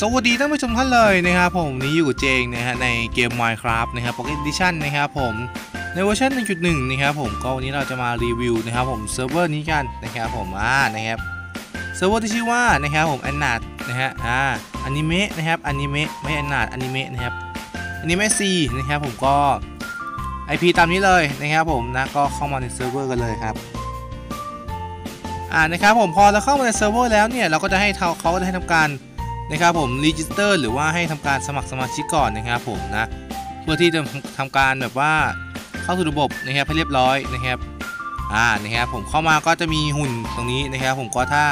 สวัสดีท่านผู้ชมท่านเลยนะครับผมนี้อยู่เจงนะฮะในเกม Minecraft นะครับ Pocket Edition นะครับผมในเวอร์ชัน1.1 นะครับผมก็วันนี้เราจะมารีวิวนะครับผมเซิร์ฟเวอร์นี้กันนะครับผมอ่านะครับเซิร์ฟเวอร์ที่ชื่อว่านะครับผมแอนนาดนะฮะอ่าอนิเมะนะครับอนิเมะไม่แอนนาดอนิเมะนะครับอนิเมะซีนะครับผมก็ IP ตามนี้เลยนะครับผมนะก็เข้ามาในเซิร์ฟเวอร์กันเลยครับอ่านะครับผมพอเราเข้ามาในเซิร์ฟเวอร์แล้วเนี่ยเราก็จะให้เขาเขาจะให้ทำการ นะครับผมรีจิสเตอร์หรือว่าให้ทำการสมัครสมาชิกก่อนนะครับผมนะเพื่อที่จะทำการแบบว่าเข้าสู่ระบบนะครับให้เรียบร้อยนะครับอ่านะครับผมเข้ามาก็จะมีหุ่นตรงนี้นะครับ ผมก็ถ้า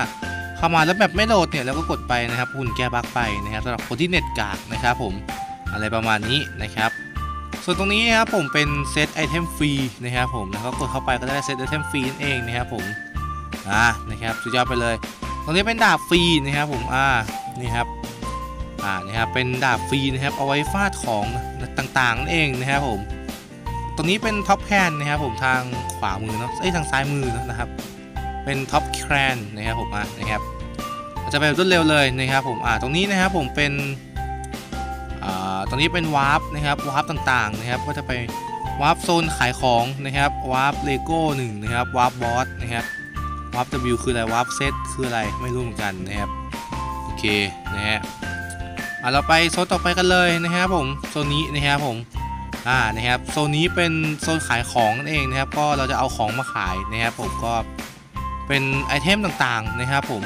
เข้ามาแล้วแบบไม่โหลดเนี่ยเราก็กดไปนะครับ หุ่นแก้บั๊กไปนะครับสำหรับคนที่เน็ตกากนะครับผมอะไรประมาณนี้นะครับ ส่วนตรงนี้นะครับผมเป็นเซตไอเทมฟรีนะครับผมแล้วก็กดเข้าไปก็ได้เซตไอเทมฟรีนั่นเองนะครับผมอ่านะครับสุดยอดไปเลย ตรงนี้เป็นดาบฟรีนะครับผมอ่านี่ครับอ่านี่ครับเป็นดาบฟรีนะครับเอาไว้ฟาดของต่างๆนั่นเองนะครับผมตรงนี้เป็นท็อปแคนนะครับผมทางขวามือเนาะเอ้ยทางซ้ายมือนะครับ เป็นท็อปแคนนะครับผมอะนะครับจะไปรวดเร็วเลยนะครับผมอ่าตรงนี้นะครับผมเป็นอ่าตรงนี้เป็นวาร์ปนะครับวาร์ปต่างๆนะครับก็จะไปวาร์ปโซนขายของนะครับวาร์ปเลโก้หนึ่งนะครับวาร์ปบอสนะครับ วาร์ป W คืออะไรวาร์ปเซตคืออะไรไม่รู้เหมือนกันนะครับโอเคนะฮะอะเราไปโซนต่อไปกันเลยนะครับผมโซนนี้นะครับผมอ่านะครับโซนนี้เป็นโซนขายของนั่นเองนะครับ ก็เราจะเอาของมาขายนะครับผมก็เป็นไอเทมต่างๆนะครับผม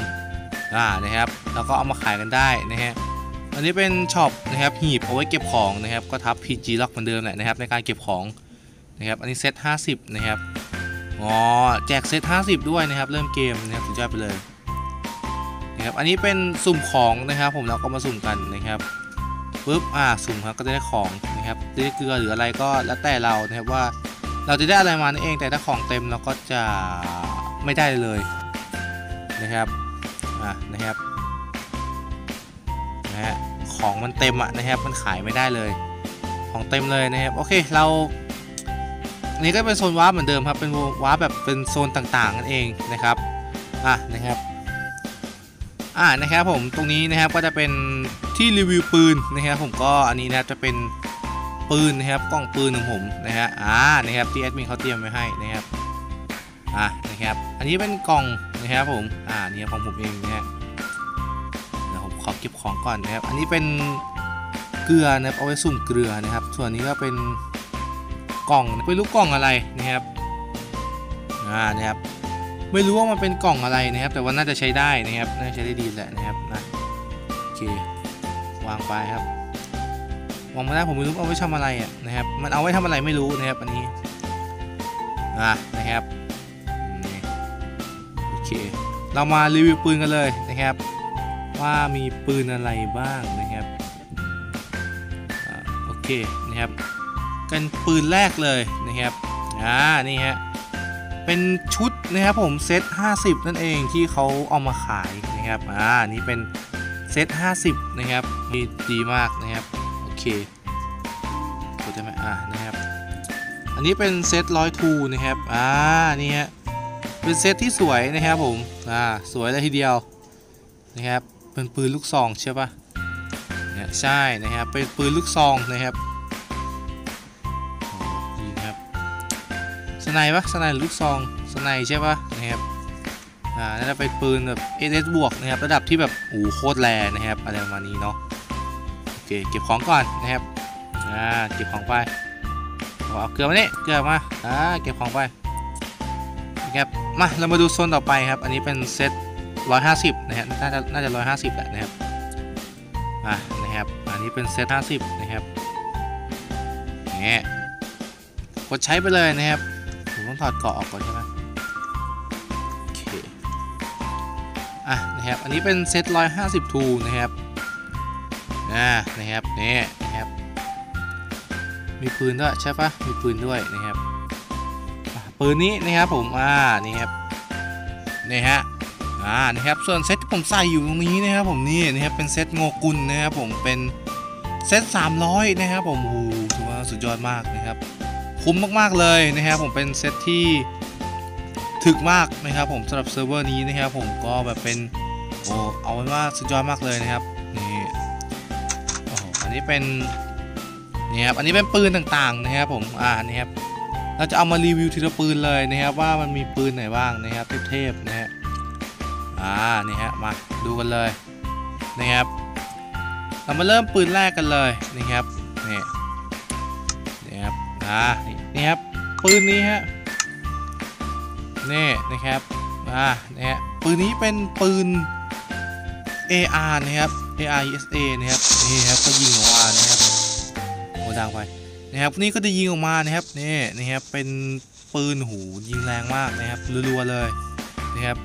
อ่านะครับเราก็เอามาขายกันได้นะฮะอันนี้เป็นช็อปนะครับหีบเอาไว้เก็บของนะครับก็ทับ PG lock เหมือนเดิมแหละนะครับในการเก็บของนะครับอันนี้เซต50นะครับ อ๋อแจกเซต50 ด้วยนะครับ เริ่มเกมนะครับสุดยอดไปเลยนะครับอันนี้เป็นสุ่มของนะครับผมเราก็มาสุ่มกันนะครับปุ๊บอ่าสุ่มครับก็จะได้ของนะครับจะได้เกลือหรืออะไรก็แล้วแต่เรานะครับว่าเราจะได้อะไรมานั่นเองแต่ถ้าของเต็มเราก็จะไม่ได้เลยนะครับอ่านะครับนะฮะของมันเต็มอะนะครับมันขายไม่ได้เลย ของเต็มเลยนะครับโอเคเรา นี้ก็เป็นโซนวาร์ปเหมือนเดิมครับ เป็นวาร์ปแบบเป็นโซนต่างๆนั่นเองนะครับ อะนะครับ อ่านะครับผม ตรงนี้นะครับก็จะเป็นที่รีวิวปืนนะครับ ผมก็อันนี้นะจะเป็นปืนนะครับกล้องปืนของผมนะฮะ อ่า นะครับที่แอดมินเขาเตรียมไว้ให้นะครับ อะนะครับ อันนี้เป็นกล่องนะครับผม อ่านี่ของผมเองนะฮะเดี๋ยวผมขอเก็บของก่อนนะครับ อันนี้เป็นเกลือนะครับเอาไว้สุ่มเกลือนะครับ ส่วนนี้ก็เป็น กล่องไม่รู้กล่องอะไรนะครับอ่านะครับไม่รู้ว่ามันเป็นกล่องอะไรนะครับ แต่ว่าน่าจะใช้ได้นะครับน่าใช้ได้ดีแหละนะครับนะโอเควางไปครับวางมาได้ผมไม่รู้เอาไว้ทำอะไรอะนะครับ มันเอาไว้ทำอะไรไม่รู้นะครับอันนี้อ่านะครับโอเคเรามารีวิวปืนกันเลยนะครับ ว่ามีปืนอะไรบ้างนะครับโอเคนะครับ กันปืนแรกเลยนะครับอ่านี่ฮะเป็นชุดนะครับผมเซต50 นั่นเองที่เขาเอามาขายนะครับอ่านี่เป็นเซต50 นะครับนี่ดีมากนะครับโอเคกดได้ไหมอ่านะครับอันนี้เป็นเซตร้อยทูนะครับอ่านี่ฮะเป็นเซตที่สวยนะครับผมอ่าสวยเลยทีเดียวนะครับเป็นปืนลูกซองใช่ปะเนี่ยใช่นะครับเป็นปืนลูกซองนะครับ สไนปะสไนลูกซองสไนใช่ปะนะครับอ่าน่าจะเป็นปืนแบบ SS บวกนะครับระดับที่แบบโอ้โคตรแรงนะครับอะไรประมาณนี้เนาะโอเคเก็บของก่อนนะครับอ่าเก็บของไปเอาเกลือมาเนี่ยเกลือมาอ่าเก็บของไปนะครับมาเรามาดูโซนต่อไปครับ อันนี้เป็นเซต150นะฮะน่าจะน่าจะ150แหละนะครับอ่านะครับอันนี้เป็นเซต50นะครับเนี่ยกดใช้ไปเลยนะครับ ผมต้องถอดเกาะออกก่อนใช่ไหมโอเค อะนะครับ อันนี้เป็นเซต150ทูนะครับอ่านะครับนี่นะครับ มีปืนด้วยใช่ปะมีปืนด้วยนะครับปืนนี้นะครับผมอ่านี่ครับนี่ฮะอ่านะครับส่วนเซตที่ผมใส่อยู่ตรงนี้นะครับผมนี่นะครับเป็นเซตโงกุลนะครับผมเป็นเซต300นะครับผมโอ้โหถือว่าสุดยอดมากนะครับ คุ้มมากๆเลยนะครับผมเป็นเซตที่ถึกมากนะครับผมสำหรับเซิร์ฟเวอร์นี้นะครับผมก็แบบเป็นโอ้เอาไว้ว่าสุดยอดมากเลยนะครับนี่อันนี้เป็นนี่ครับอันนี้เป็นปืนต่างๆนะครับผมอ่านี่ครับเราจะเอามารีวิวทีละปืนเลยนะครับว่ามันมีปืนไหนบ้างนะครับเทพๆนะฮะอ่านี่ฮะมาดูกันเลยนะครับเรามาเริ่มปืนแรกกันเลยนะครับนี่นี่ครับ อ่านี่ครับปืนนี้ฮะนี่นะครับอ่านี่ฮะปืนนี้เป็นปืน AR นะครับ AR ESA นะครับนี่ครับก็ยิงออกมานะครับโอ้ดังไปนะครับนี่ก็จะยิงออกมานะครับนี่นะครับเป็นปืนหูยิงแรงมากนะครับรัวๆเลยนะครับ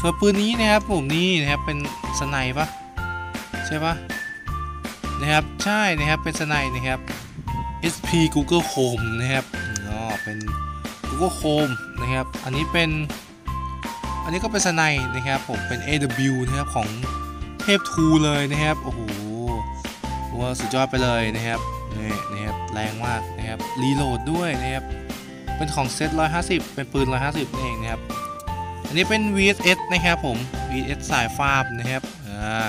ส่วนปืนนี้นะครับผมนี่นะครับเป็นสไนปะใช่ปะนะครับใช่นะครับเป็นสไนนะครับ SP Google Chrome นะครับอ๋อเป็น Google Chrome นะครับ อันนี้เป็น อันนี้ก็เป็นสไนนะครับ ผมเป็น AW นะครับของเทพทูเลยนะครับ โอ้โหว่าสุดยอดไปเลยนะครับนี่นะครับแรงมากนะครับ รีโหลดด้วยนะครับ เป็นของเซต150 เป็นปืน 150นี่เองนะครับ อันนี้เป็น VSS นะครับผม VSS สายฟาบนะครับ อ่า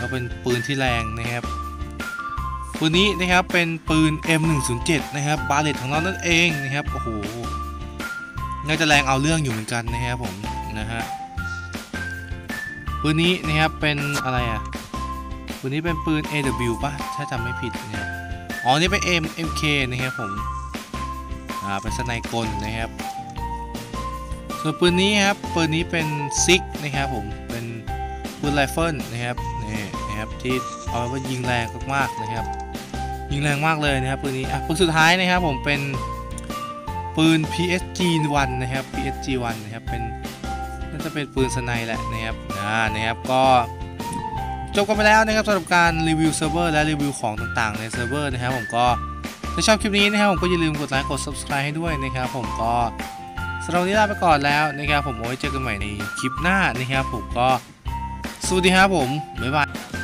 ก็เป็นปืนที่แรงนะครับ ปืนนี้นะครับเป็นปืน M107 นะครับบาเลตของเรานั่นเองนะครับโอ้โหน่าจะแรงเอาเรื่องอยู่เหมือนกันนะครับผมนะฮะปืนนี้นะครับเป็นอะไรอะปืนนี้เป็นปืน AW ป่ะถ้าจำไม่ผิดนะครับอ๋อนี่เป็น M MK นะครับผมอ่าเป็นสไนกลนะครับส่วนปืนนี้ครับปืนนี้เป็นซิกนะครับผมเป็นปืนไรเฟิลนะครับนี่นะครับที่เอาไว้ว่ายิงแรงมากๆนะครับ ยิงแรงมากเลยนะครับปืนนี้อะปืนสุดท้ายนะครับผมเป็นปืน PSG 1นะครับ PSG 1นะครับเป็นน่าจะเป็นปืนสไนแหละนะครับอ่านะครับก็จบกันไปแล้วนะครับสำหรับการรีวิวเซิร์ฟเวอร์และรีวิวของต่างๆในเซิร์ฟเวอร์นะครับผมก็ถ้าชอบคลิปนี้นะครับผมก็อย่าลืมกดไลค์กด subscribe ให้ด้วยนะครับผมก็สำหรับวันนี้ลาไปก่อนแล้วนะครับผมเอาไว้เจอกันใหม่ในคลิปหน้านะครับผมก็สวัสดีครับผมบ๊ายบาย